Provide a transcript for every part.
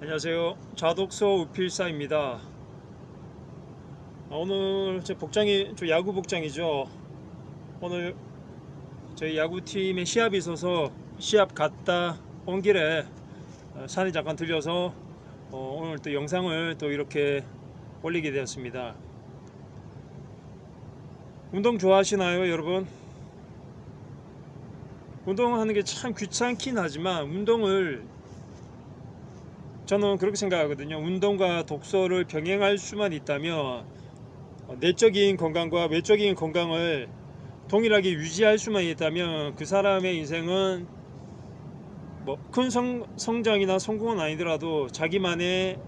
안녕하세요. 자독서 우필사입니다. 아, 오늘 제 복장이 저 야구 복장이죠. 오늘 저희 야구팀에 시합이 있어서 시합 갔다 온 길에 어, 산에 잠깐 들려서 어, 오늘 또 영상을 또 이렇게 올리게 되었습니다. 운동 좋아하시나요, 여러분? 운동하는 게 참 귀찮긴 하지만 운동을 저는 그렇게 생각하거든요. 운동과 독서를 병행할 수만 있다면 어, 내적인 건강과 외적인 건강을 동일하게 유지할 수만 있다면 그 사람의 인생은 뭐 큰 성장이나 성공은 아니더라도 자기만의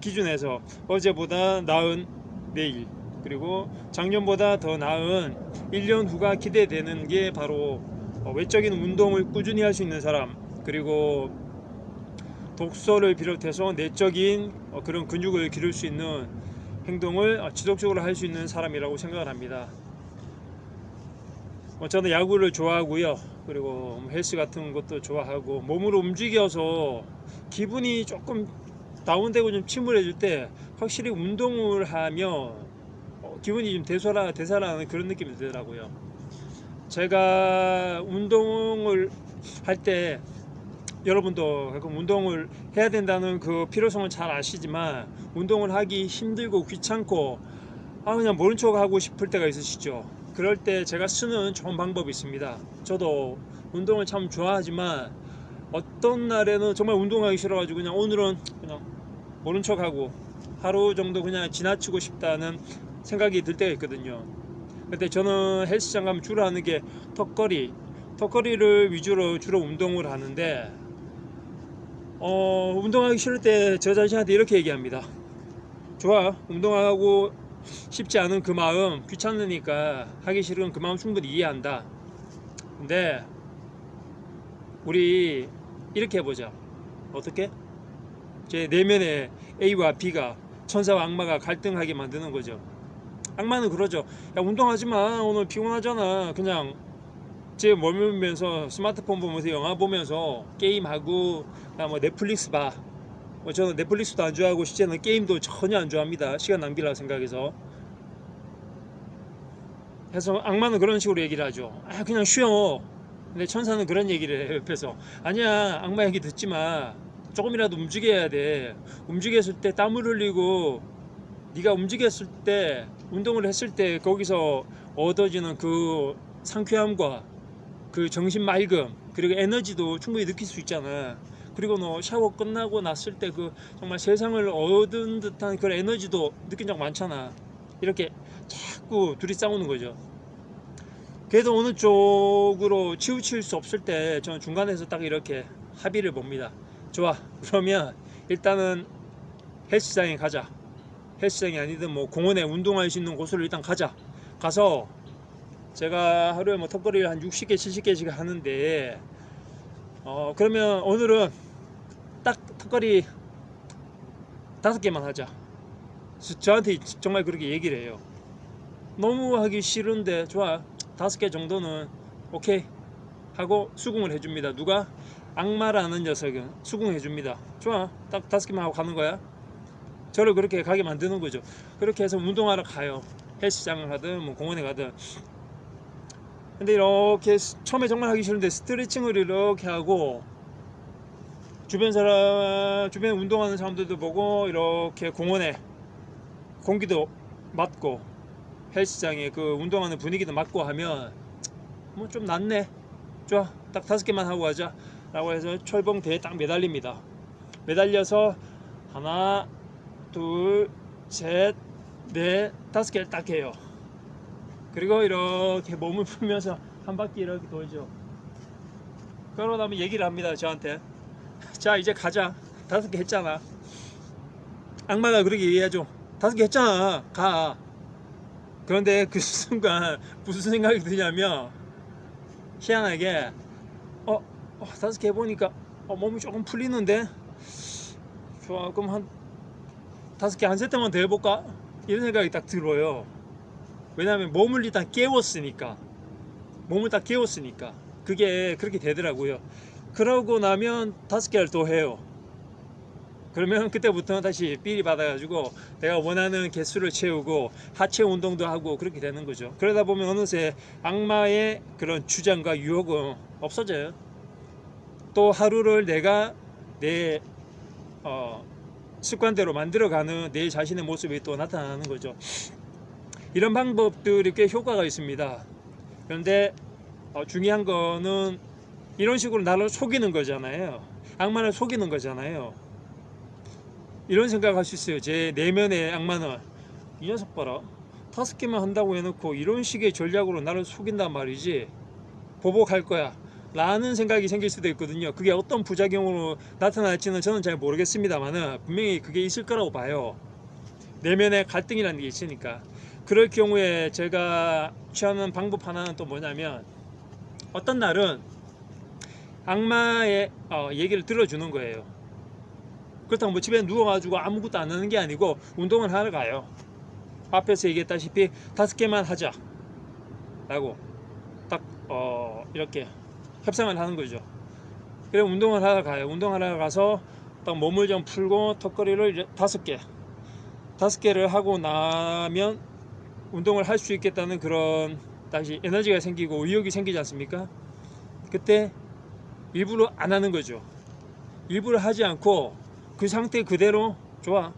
기준에서 어제보다 나은 내일 그리고 작년보다 더 나은 1년 후가 기대되는 게 바로 어, 외적인 운동을 꾸준히 할 수 있는 사람 그리고 독서를 비롯해서 내적인 어, 그런 근육을 기를 수 있는 행동을 어, 지속적으로 할 수 있는 사람이라고 생각을 합니다. 어, 저는 야구를 좋아하고요. 그리고 뭐 헬스 같은 것도 좋아하고 몸으로 움직여서 기분이 조금 다운되고 좀 침울해질 때 확실히 운동을 하면 어, 기분이 좀 되살아 되살아나는 그런 느낌이 들더라고요. 제가 운동을 할때 여러분도 가끔 운동을 해야 된다는 그 필요성을 잘 아시지만 운동을 하기 힘들고 귀찮고 아 그냥 모른 척 하고 싶을 때가 있으시죠. 그럴 때 제가 쓰는 좋은 방법이 있습니다. 저도 운동을 참 좋아하지만 어떤 날에는 정말 운동하기 싫어가지고 그냥 오늘은 그냥 모른 척 하고 하루 정도 그냥 지나치고 싶다는 생각이 들 때가 있거든요. 근데 저는 헬스장 가면 주로 하는 게 턱걸이, 턱걸이를 위주로 주로 운동을 하는데 어, 운동하기 싫을 때 저 자신한테 이렇게 얘기합니다. 좋아, 운동하고 싶지 않은 그 마음, 귀찮으니까 하기 싫은 그 마음 충분히 이해한다. 근데 우리 이렇게 해보자. 어떻게? 제 내면의 A와 B가 천사와 악마가 갈등하게 만드는 거죠. 악마는 그러죠. 야 운동하지 마. 오늘 피곤하잖아. 그냥 집에 머물면서 스마트폰 보면서 영화 보면서 게임하고 뭐 넷플릭스 봐. 뭐 저는 넷플릭스도 안 좋아하고 실제는 게임도 전혀 안 좋아합니다. 시간 낭비라 생각해서. 그래서 악마는 그런 식으로 얘기를 하죠. 아 그냥 쉬어. 근데 천사는 그런 얘기를 해요 옆에서. 아니야 악마 얘기 듣지 마. 조금이라도 움직여야 돼. 움직였을 때 땀을 흘리고 네가 움직였을 때 운동을 했을 때 거기서 얻어지는 그 상쾌함과 그 정신 맑음 그리고 에너지도 충분히 느낄 수 있잖아. 그리고 너 샤워 끝나고 났을 때 그 정말 세상을 얻은 듯한 그런 에너지도 느낀 적 많잖아. 이렇게 자꾸 둘이 싸우는 거죠. 그래도 어느 쪽으로 치우칠 수 없을 때 저는 중간에서 딱 이렇게 합의를 봅니다. 좋아. 그러면 일단은 헬스장에 가자. 헬스장이 아니든 뭐 공원에 운동할 수 있는 곳으로 일단 가자. 가서 제가 하루에 뭐 턱걸이를 한 60개, 70개씩 하는데 어 그러면 오늘은 딱 턱걸이 다섯 개만 하자. 저- 저한테 정말 그렇게 얘기를 해요. 너무 하기 싫은데 좋아 다섯 개 정도는 오케이 하고 수긍을 해줍니다. 누가 악마라는 녀석은 수긍해 줍니다. 좋아 딱 다섯 개만 하고 가는 거야. 저를 그렇게 가게 만드는 거죠. 그렇게 해서 운동하러 가요. 헬스장을 가든 뭐 공원에 가든. 근데 이렇게 스- 처음에 정말 하기 싫은데 스트레칭을 이렇게 하고 주변 사람 주변 운동하는 사람들도 보고 이렇게 공원에 공기도 맞고 헬스장에 그 운동하는 분위기도 맞고 하면 뭐 좀 낫네. 좋아. 딱 다섯 개만 하고 가자. 라고 해서 철봉대에 딱 매달립니다. 매달려서 하나, 둘, 셋, 넷, 다섯 개를 딱 해요. 그리고 이렇게 몸을 풀면서 한 바퀴 이렇게 돌죠. 그러고 나면 얘기를 합니다. 저한테. 자, 이제 가자. 다섯 개 했잖아. 악마가 그렇게 얘기하죠. 다섯 개 했잖아. 가. 그런데 그 순간 무슨 생각이 드냐면 희한하게 어, 어 다섯 개 해보니까 어, 몸이 조금 풀리는데 그럼 한 다섯 개 한 세트만 더 해볼까 이런 생각이 딱 들어요 왜냐하면 몸을 일단 깨웠으니까 몸을 딱 깨웠으니까 그게 그렇게 되더라고요 그러고 나면 다섯 개를 또 해요 그러면 그때부터는 다시 삘이 받아가지고 내가 원하는 개수를 채우고 하체 운동도 하고 그렇게 되는 거죠. 그러다 보면 어느새 악마의 그런 주장과 유혹은 없어져요. 또 하루를 내가 내 어, 습관대로 만들어가는 내 자신의 모습이 또 나타나는 거죠. 이런 방법들이 꽤 효과가 있습니다. 그런데 어, 중요한 거는 이런 식으로 나를 속이는 거잖아요. 악마를 속이는 거잖아요. 이런 생각할 수 있어요. 제 내면의 악마는 이 녀석 봐라. 다섯 개만 한다고 해놓고 이런 식의 전략으로 나를 속인단 말이지. 보복할 거야. 라는 생각이 생길 수도 있거든요. 그게 어떤 부작용으로 나타날지는 저는 잘 모르겠습니다만은 분명히 그게 있을 거라고 봐요. 내면의 갈등이라는 게 있으니까. 그럴 경우에 제가 취하는 방법 하나는 또 뭐냐면 어떤 날은 악마의 어, 얘기를 들어주는 거예요. 그렇다고 뭐 집에 누워가지고 아무것도 안 하는 게 아니고 운동을 하러 가요. 앞에서 얘기했다시피 다섯 개만 하자. 라고 딱 어, 이렇게 협상을 하는 거죠. 그래 운동을 하러 가요. 운동하러 가서 딱 몸을 좀 풀고 턱걸이를 다섯 개, 다섯 개를 하고 나면 운동을 할 수 있겠다는 그런 다시 에너지가 생기고 의욕이 생기지 않습니까? 그때 일부러 안 하는 거죠. 일부러 하지 않고 그 상태 그대로 좋아.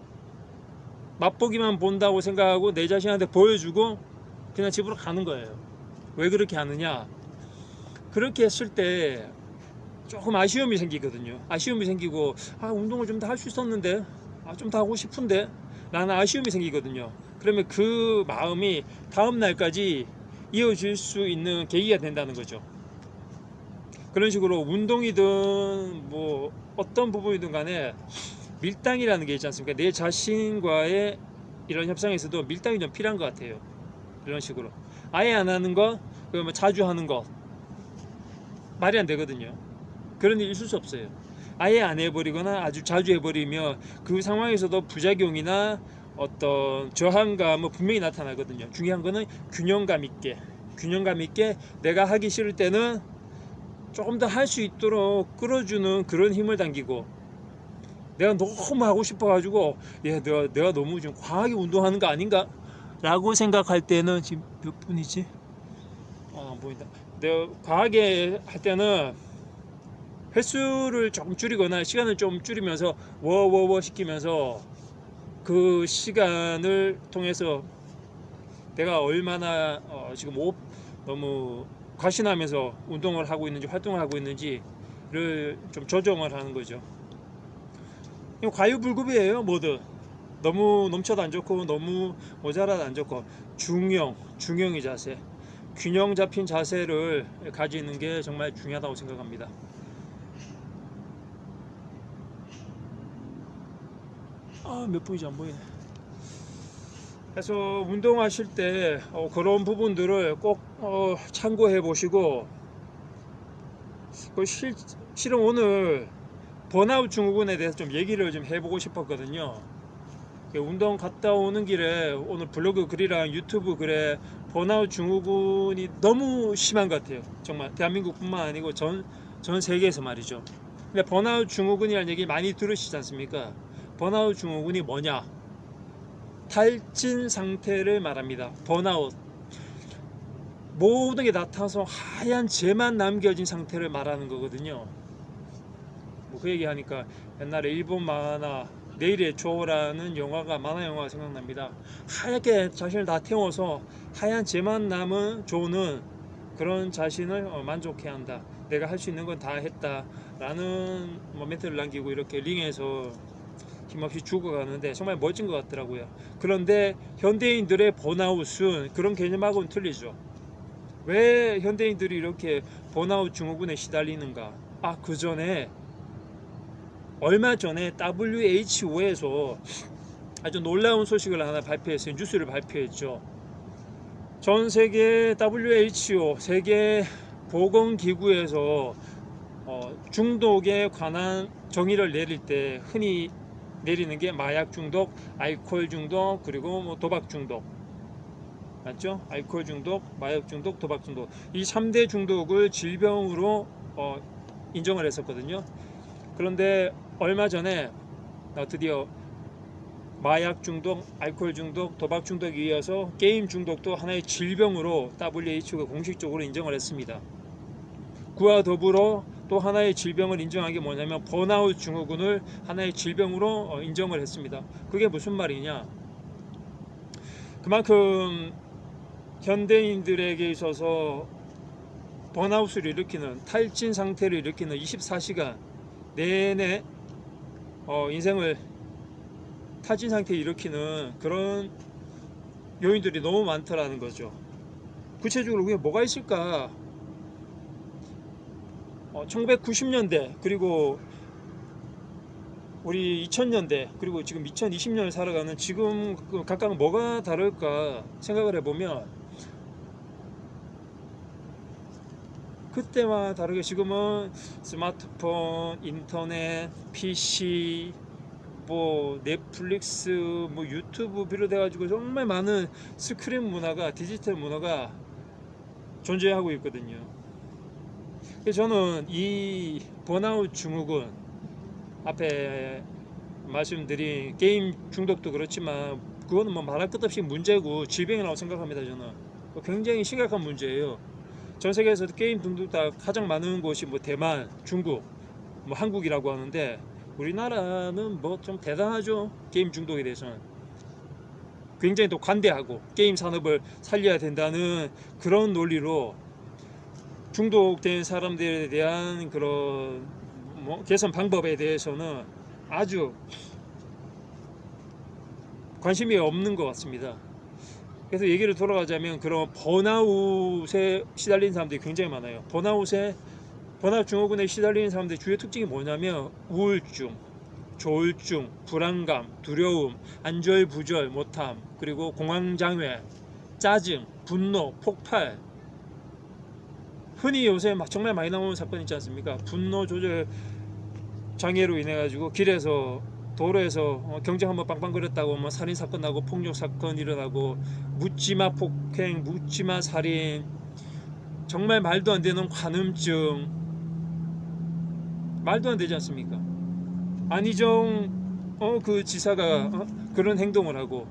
맛보기만 본다고 생각하고 내 자신한테 보여주고 그냥 집으로 가는 거예요. 왜 그렇게 하느냐? 그렇게 했을 때 조금 아쉬움이 생기거든요. 아쉬움이 생기고 아 운동을 좀 더 할 수 있었는데 아 좀 더 하고 싶은데 라는 아쉬움이 생기거든요. 그러면 그 마음이 다음 날까지 이어질 수 있는 계기가 된다는 거죠. 그런 식으로 운동이든 뭐 어떤 부분이든 간에 밀당이라는 게 있지 않습니까? 내 자신과의 이런 협상에서도 밀당이 좀 필요한 것 같아요. 이런 식으로 아예 안 하는 거, 그뭐 자주 하는 거 말이 안 되거든요. 그런 일 있을 수 없어요. 아예 안 해버리거나 아주 자주 해버리면 그 상황에서도 부작용이나 어떤 저항감은 분명히 나타나거든요. 중요한 거는 균형감 있게, 균형감 있게 내가 하기 싫을 때는 조금 더 할 수 있도록 끌어주는 그런 힘을 당기고 내가 너무 하고 싶어가지고 야 내가 내가 너무 좀 과하게 운동하는 거 아닌가? 라고 생각할 때는 지금 몇 분이지? 아, 안 보인다. 내가 과하게 할 때는 횟수를 조금 줄이거나 시간을 좀 줄이면서 워워워 시키면서 그 시간을 통해서 내가 얼마나 어, 지금 오, 너무 과신하면서 운동을 하고 있는지 활동을 하고 있는지를 좀 조정을 하는 거죠. 과유불급이에요, 뭐든. 너무 넘쳐도 안 좋고 너무 모자라도 안 좋고 중형, 중형의 자세, 균형 잡힌 자세를 가지는 게 정말 중요하다고 생각합니다. 아, 몇 분이지 안 보이네. 그래서 운동하실 때 어, 그런 부분들을 꼭 어, 참고해 보시고 그 실, 실은 오늘 번아웃 증후군에 대해서 좀 얘기를 좀 해보고 싶었거든요. 그 운동 갔다 오는 길에 오늘 블로그 글이랑 유튜브 글에 번아웃 증후군이 너무 심한 것 같아요. 정말 대한민국뿐만 아니고 전, 전 세계에서 말이죠. 근데 번아웃 증후군이라는 얘기 많이 들으시지 않습니까? 번아웃 증후군이 뭐냐? 탈진 상태를 말합니다. 번아웃. 모든 게 나타나서 하얀 재만 남겨진 상태를 말하는 거거든요. 뭐 그 얘기 하니까 옛날에 일본 만화 내일의 조라는 영화가 만화 영화가 생각납니다. 하얗게 자신을 다 태워서 하얀 재만 남은 조는 그런 자신을 어, 만족해야 한다. 내가 할 수 있는 건 다 했다라는 뭐 멘트를 남기고 이렇게 링에서 힘없이 죽어가는데 정말 멋진 것 같더라고요. 그런데 현대인들의 번아웃은 그런 개념하고는 틀리죠. 왜 현대인들이 이렇게 번아웃 증후군에 시달리는가? 아, 그 전에 얼마 전에 WHO에서 아주 놀라운 소식을 하나 발표했어요. 뉴스를 발표했죠. 전 세계 WHO 세계 보건기구에서 어, 중독에 관한 정의를 내릴 때 흔히 내리는 게 마약 중독, 알코올 중독, 그리고 뭐 도박 중독. 맞죠? 알코올 중독, 마약 중독, 도박 중독. 이 3대 중독을 질병으로 어, 인정을 했었거든요. 그런데 얼마 전에 나 드디어 마약 중독, 알코올 중독, 도박 중독에 이어서 게임 중독도 하나의 질병으로 WHO가 공식적으로 인정을 했습니다. 그와 더불어 또 하나의 질병을 인정한 게 뭐냐면 번아웃 증후군을 하나의 질병으로 어, 인정을 했습니다. 그게 무슨 말이냐? 그만큼 현대인들에게 있어서 번아웃을 일으키는 탈진 상태를 일으키는 24시간 내내 어, 인생을 탈진 상태에 일으키는 그런 요인들이 너무 많더라는 거죠. 구체적으로 그게 뭐가 있을까? 어, 1990년대 그리고 우리 2000년대 그리고 지금 2020년을 살아가는 지금 그 각각은 뭐가 다를까 생각을 해보면 그때와 다르게 지금은 스마트폰, 인터넷, PC, 뭐 넷플릭스, 뭐 유튜브 비롯해가지고 정말 많은 스크린 문화가 디지털 문화가 존재하고 있거든요. 그래서 저는 이 번아웃 증후군 앞에 말씀드린 게임 중독도 그렇지만 그거는 뭐 말할 것 없이 문제고 질병이라고 생각합니다. 저는 굉장히 심각한 문제예요. 전 세계에서 게임 중독자 가장 많은 곳이 뭐 대만, 중국, 뭐 한국이라고 하는데 우리나라는 뭐 좀 대단하죠. 게임 중독에 대해서는 굉장히 또 관대하고 게임 산업을 살려야 된다는 그런 논리로 중독된 사람들에 대한 그런 뭐 개선 방법에 대해서는 아주 관심이 없는 것 같습니다. 그래서 얘기를 돌아가자면 그런 번아웃에 시달린 사람들이 굉장히 많아요. 번아웃에 번아웃 증후군에 시달리는 사람들의 주요 특징이 뭐냐면 우울증, 조울증, 불안감, 두려움, 안절부절 못함, 그리고 공황장애, 짜증, 분노, 폭발. 흔히 요새 막 정말 많이 나오는 사건 있지 않습니까? 분노 조절 장애로 인해 가지고 길에서 도로에서 어, 경쟁 한번 빵빵거렸다고 뭐 살인 사건 나고 폭력 사건 일어나고 묻지마 폭행, 묻지마 살인, 정말 말도 안 되는 관음증, 말도 안 되지 않습니까? 안희정 어 그 지사가 어? 그런 행동을 하고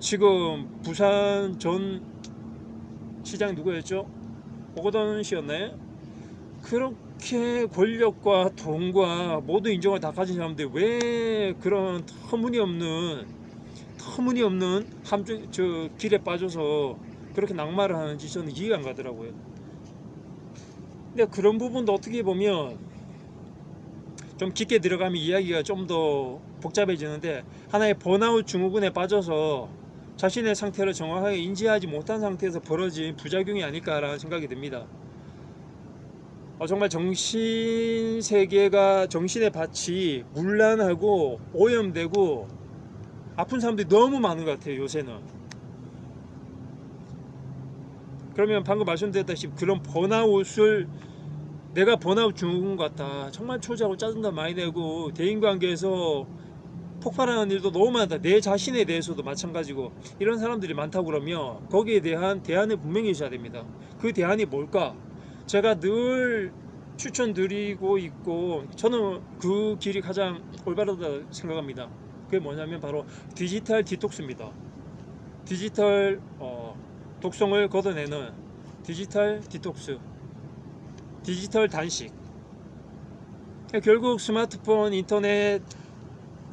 지금 부산 전 시장 누구였죠? 오거돈 씨였나요? 그렇게 권력과 돈과 모든 인정을 다 가진 사람들 왜 그런 터무니없는 터무니없는 함정 저 길에 빠져서 그렇게 낙마를 하는지 저는 이해가 안 가더라고요. 근데 그런 부분도 어떻게 보면 좀 깊게 들어가면 이야기가 좀 더 복잡해지는데 하나의 번아웃 증후군에 빠져서 자신의 상태를 정확하게 인지하지 못한 상태에서 벌어진 부작용이 아닐까라는 생각이 듭니다. 어, 정말 정신 세계가 정신의 밭이 문란하고 오염되고 아픈 사람들이 너무 많은 것 같아요 요새는. 그러면 방금 말씀드렸다시피 그런 번아웃을 내가 번아웃 증후군 같다. 정말 초조하고 짜증도 많이 내고 대인관계에서 폭발하는 일도 너무 많다. 내 자신에 대해서도 마찬가지고 이런 사람들이 많다고 그러면 거기에 대한 대안을 분명히 있어야 됩니다. 그 대안이 뭘까? 제가 늘 추천드리고 있고 저는 그 길이 가장 올바르다 생각합니다. 그게 뭐냐면 바로 디지털 디톡스입니다. 디지털 어, 독성을 걷어내는 디지털 디톡스, 디지털 단식. 결국 스마트폰, 인터넷,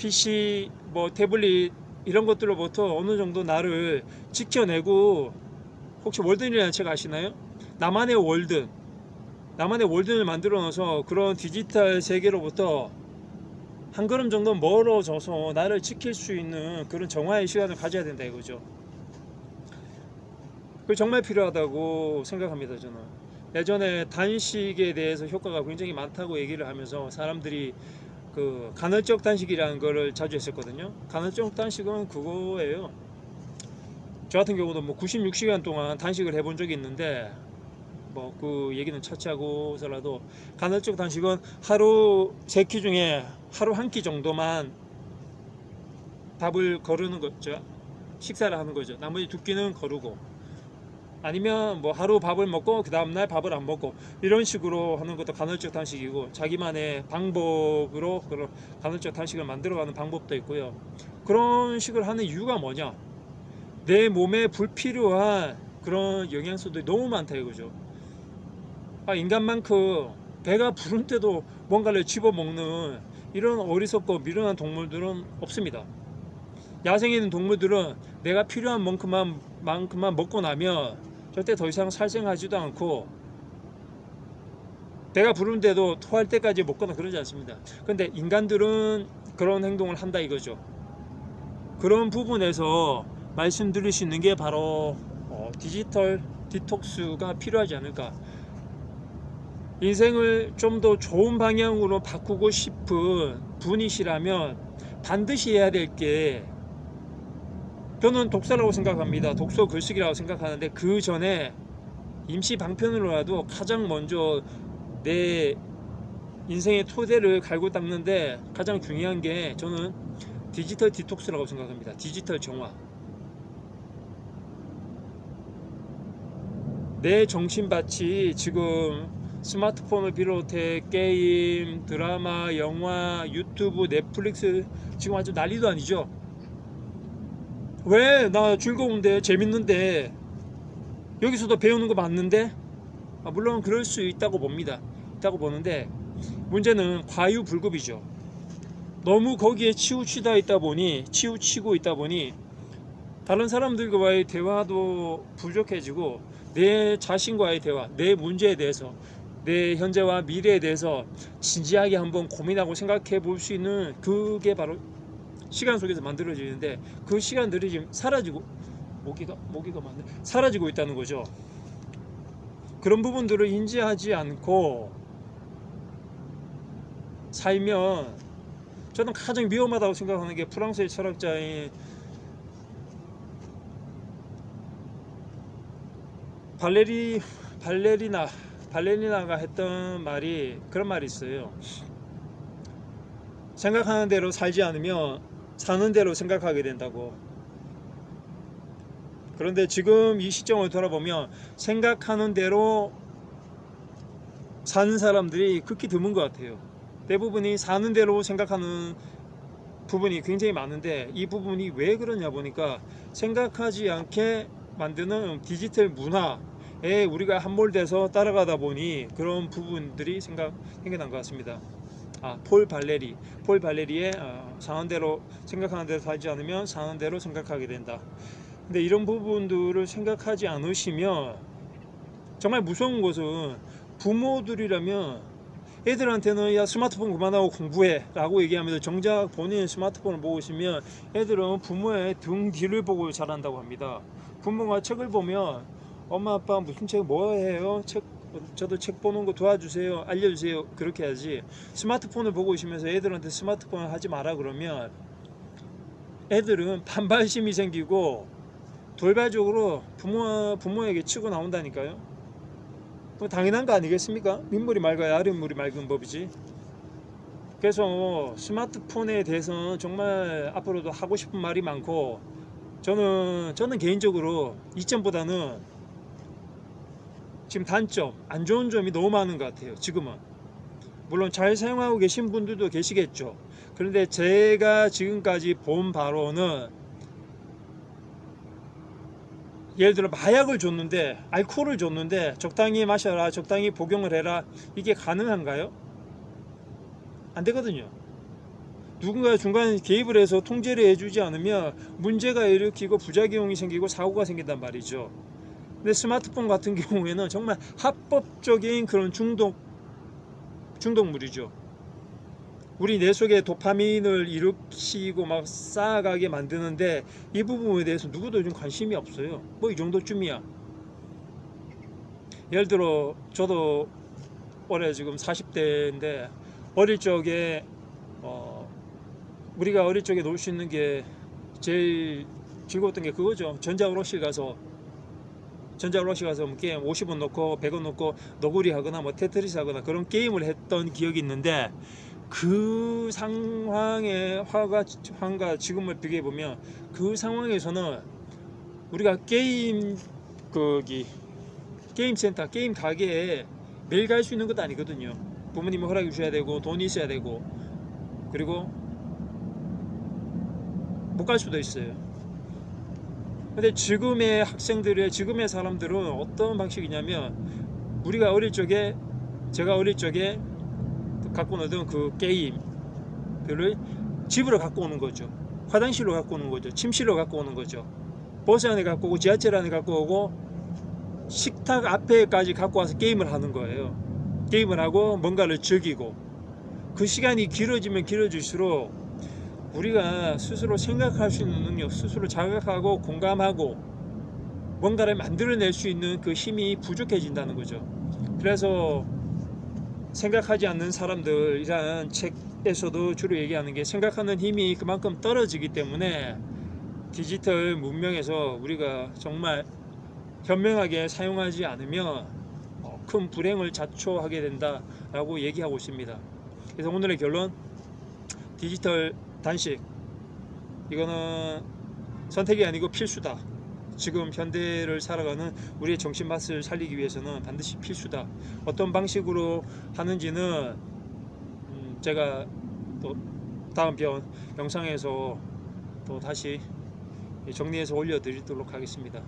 PC, 뭐 태블릿 이런 것들로부터 어느 정도 나를 지켜내고 혹시 월든이라는 책 아시나요? 나만의 월든, 나만의 월든을 만들어 놓아서 그런 디지털 세계로부터 한 걸음 정도 멀어져서 나를 지킬 수 있는 그런 정화의 시간을 가져야 된다 이거죠. 그 정말 필요하다고 생각합니다 저는. 예전에 단식에 대해서 효과가 굉장히 많다고 얘기를 하면서 사람들이 그 간헐적 단식이라는 거를 자주 했었거든요. 간헐적 단식은 그거예요. 저 같은 경우도 뭐 96시간 동안 단식을 해본 적이 있는데 뭐 그 얘기는 차치하고서라도 간헐적 단식은 하루 세 끼 중에 하루 한 끼 정도만 밥을 거르는 거죠. 식사를 하는 거죠. 나머지 두 끼는 거르고 아니면 뭐 하루 밥을 먹고 그 다음날 밥을 안 먹고 이런 식으로 하는 것도 간헐적 단식이고 자기만의 방법으로 그런 간헐적 단식을 만들어가는 방법도 있고요. 그런 식을 하는 이유가 뭐냐? 내 몸에 불필요한 그런 영양소들이 너무 많다 이거죠. 아, 인간만큼 배가 부른 때도 뭔가를 집어먹는 이런 어리석고 미련한 동물들은 없습니다. 야생에 있는 동물들은 내가 필요한 만큼만, 만큼만 먹고 나면 절대 더 이상 살생하지도 않고 배가 부른데도 토할 때까지 먹거나 그러지 않습니다. 근데 인간들은 그런 행동을 한다 이거죠. 그런 부분에서 말씀드릴 수 있는 게 바로 어, 디지털 디톡스가 필요하지 않을까. 인생을 좀 더 좋은 방향으로 바꾸고 싶은 분이시라면 반드시 해야 될 게 저는 독서라고 생각합니다. 독서 글쓰기라고 생각하는데 그 전에 임시 방편으로라도 가장 먼저 내 인생의 토대를 갈고 닦는데 가장 중요한 게 저는 디지털 디톡스라고 생각합니다. 디지털 정화. 내 정신밭이 지금 스마트폰을 비롯해 게임, 드라마, 영화, 유튜브, 넷플릭스 지금 아주 난리도 아니죠. 왜? 나 즐거운데 재밌는데 여기서도 배우는 거 맞는데? 아, 물론 그럴 수 있다고 봅니다. 있다고 보는데 문제는 과유불급이죠. 너무 거기에 치우치다 있다 보니 치우치고 있다 보니 다른 사람들과의 대화도 부족해지고 내 자신과의 대화, 내 문제에 대해서 내 현재와 미래에 대해서 진지하게 한번 고민하고 생각해 볼 수 있는 그게 바로 시간 속에서 만들어지는데 그 시간들이 지금 사라지고 모기가 모기가 맞네 사라지고 있다는 거죠. 그런 부분들을 인지하지 않고 살면 저는 가장 위험하다고 생각하는 게 프랑스의 철학자인 발레리 발레리나 발레리나가 했던 말이 그런 말이 있어요. 생각하는 대로 살지 않으면 사는 대로 생각하게 된다고. 그런데 지금 이 시점을 돌아보면 생각하는 대로 사는 사람들이 극히 드문 것 같아요. 대부분이 사는 대로 생각하는 부분이 굉장히 많은데 이 부분이 왜 그러냐 보니까 생각하지 않게 만드는 디지털 문화에 우리가 함몰돼서 따라가다 보니 그런 부분들이 생각 생겨난 것 같습니다. 아, 폴 발레리, 폴 발레리의 어, 상한 대로 생각하는 대로 살지 않으면 상한 대로 생각하게 된다. 근데 이런 부분들을 생각하지 않으시면 정말 무서운 것은 부모들이라면 애들한테는 야 스마트폰 그만하고 공부해 라고 얘기하면서 정작 본인 스마트폰을 보고 있으면 애들은 부모의 등 뒤를 보고 자란다고 합니다. 부모가 책을 보면 엄마 아빠 무슨 책 뭐 해요? 책 저도 책 보는 거 도와주세요. 알려주세요. 그렇게 하지. 스마트폰을 보고 있으면서 애들한테 스마트폰을 하지 마라 그러면 애들은 반발심이 생기고 돌발적으로 부모 부모에게 치고 나온다니까요. 뭐 당연한 거 아니겠습니까? 민물이 맑아야 아랫물이 맑은 법이지. 그래서 스마트폰에 대해서는 정말 앞으로도 하고 싶은 말이 많고 저는 저는 개인적으로 이점보다는 지금 단점 안 좋은 점이 너무 많은 것 같아요. 지금은 물론 잘 사용하고 계신 분들도 계시겠죠. 그런데 제가 지금까지 본 바로는 예를 들어 마약을 줬는데 알코올을 줬는데 적당히 마셔라 적당히 복용을 해라 이게 가능한가요? 안 되거든요 누군가 중간에 개입을 해서 통제를 해주지 않으면 문제가 일으키고 부작용이 생기고 사고가 생긴단 말이죠 근데 스마트폰 같은 경우에는 정말 합법적인 그런 중독 중독물이죠 우리 뇌 속에 도파민을 일으키고 막 쌓아가게 만드는데 이 부분에 대해서 누구도 요즘 관심이 없어요. 뭐 이 정도쯤이야. 예를 들어 저도 올해 지금 40대인데 어릴 적에 어 우리가 어릴 적에 놀 수 있는 게 제일 즐거웠던 게 그거죠. 전자오락실 가서 전자오락실 가서 뭐 게임 50원 넣고 100원 넣고 너구리 하거나 뭐 테트리스 하거나 그런 게임을 했던 기억이 있는데 그 상황의 화가 화가 지금을 비교해 보면 그 상황에서는 우리가 게임 거기 게임 센터 게임 가게에 매일 갈 수 있는 것도 아니거든요. 부모님이 허락해 주셔야 되고 돈이 있어야 되고. 그리고 못 갈 수도 있어요 근데 지금의 학생들의 지금의 사람들은 어떤 방식이냐면 우리가 어릴 적에 제가 어릴 적에 갖고 노던 그 게임들을 집으로 갖고 오는 거죠. 화장실로 갖고 오는 거죠. 침실로 갖고 오는 거죠. 버스 안에 갖고 오고 지하철 안에 갖고 오고 식탁 앞에까지 갖고 와서 게임을 하는 거예요. 게임을 하고 뭔가를 즐기고 그 시간이 길어지면 길어질수록 우리가 스스로 생각할 수 있는 능력, 스스로 자각하고 공감하고 뭔가를 만들어낼 수 있는 그 힘이 부족해진다는 거죠. 그래서 생각하지 않는 사람들이란 책에서도 주로 얘기하는 게 생각하는 힘이 그만큼 떨어지기 때문에 디지털 문명에서 우리가 정말 현명하게 사용하지 않으면 어, 큰 불행을 자초하게 된다라고 얘기하고 있습니다. 그래서 오늘의 결론 디지털 단식 이거는 선택이 아니고 필수다. 지금 현대를 살아가는 우리의 정신 맛을 살리기 위해서는 반드시 필수다. 어떤 방식으로 하는지는 음, 제가 또 다음 편 영상에서 또 다시 정리해서 올려드리도록 하겠습니다.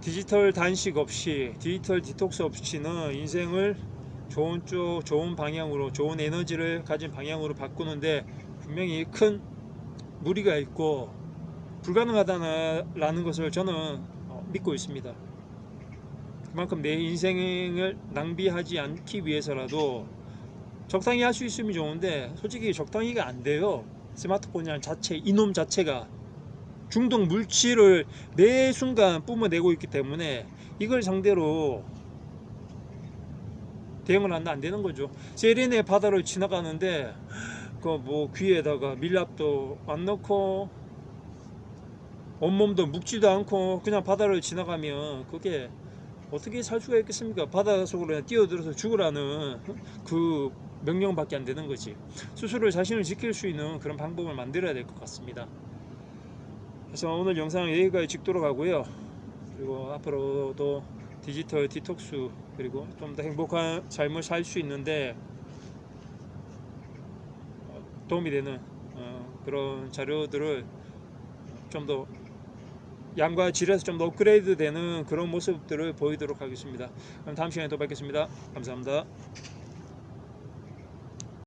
디지털 단식 없이 디지털 디톡스 없이는 인생을 좋은 쪽 좋은 방향으로 좋은 에너지를 가진 방향으로 바꾸는데 분명히 큰 무리가 있고 불가능하다는 것을 저는 어, 믿고 있습니다. 그만큼 내 인생을 낭비하지 않기 위해서라도 적당히 할 수 있으면 좋은데 솔직히 적당히가 안 돼요. 스마트폰이라는 자체 이놈 자체가 중독 물질을 매 순간 뿜어내고 있기 때문에 이걸 상대로 대응을 안 되는 거죠. 세레네 바다를 지나가는데 그뭐 귀에다가 밀랍도 안 넣고 온몸도 묵지도 않고 그냥 바다를 지나가면 그게 어떻게 살 수가 있겠습니까? 바다 속으로 뛰어들어서 죽으라는 그 명령밖에 안 되는 거지. 스스로 자신을 지킬 수 있는 그런 방법을 만들어야 될 것 같습니다. 그래서 오늘 영상은 여기까지 찍도록 하고요. 그리고 앞으로도 디지털 디톡스 그리고 좀 더 행복한 삶을 살 수 있는데 어, 도움이 되는 어, 그런 자료들을 좀 더 양과 질에서 좀 더 업그레이드 되는 그런 모습들을 보이도록 하겠습니다. 그럼 다음 시간에 또 뵙겠습니다. 감사합니다.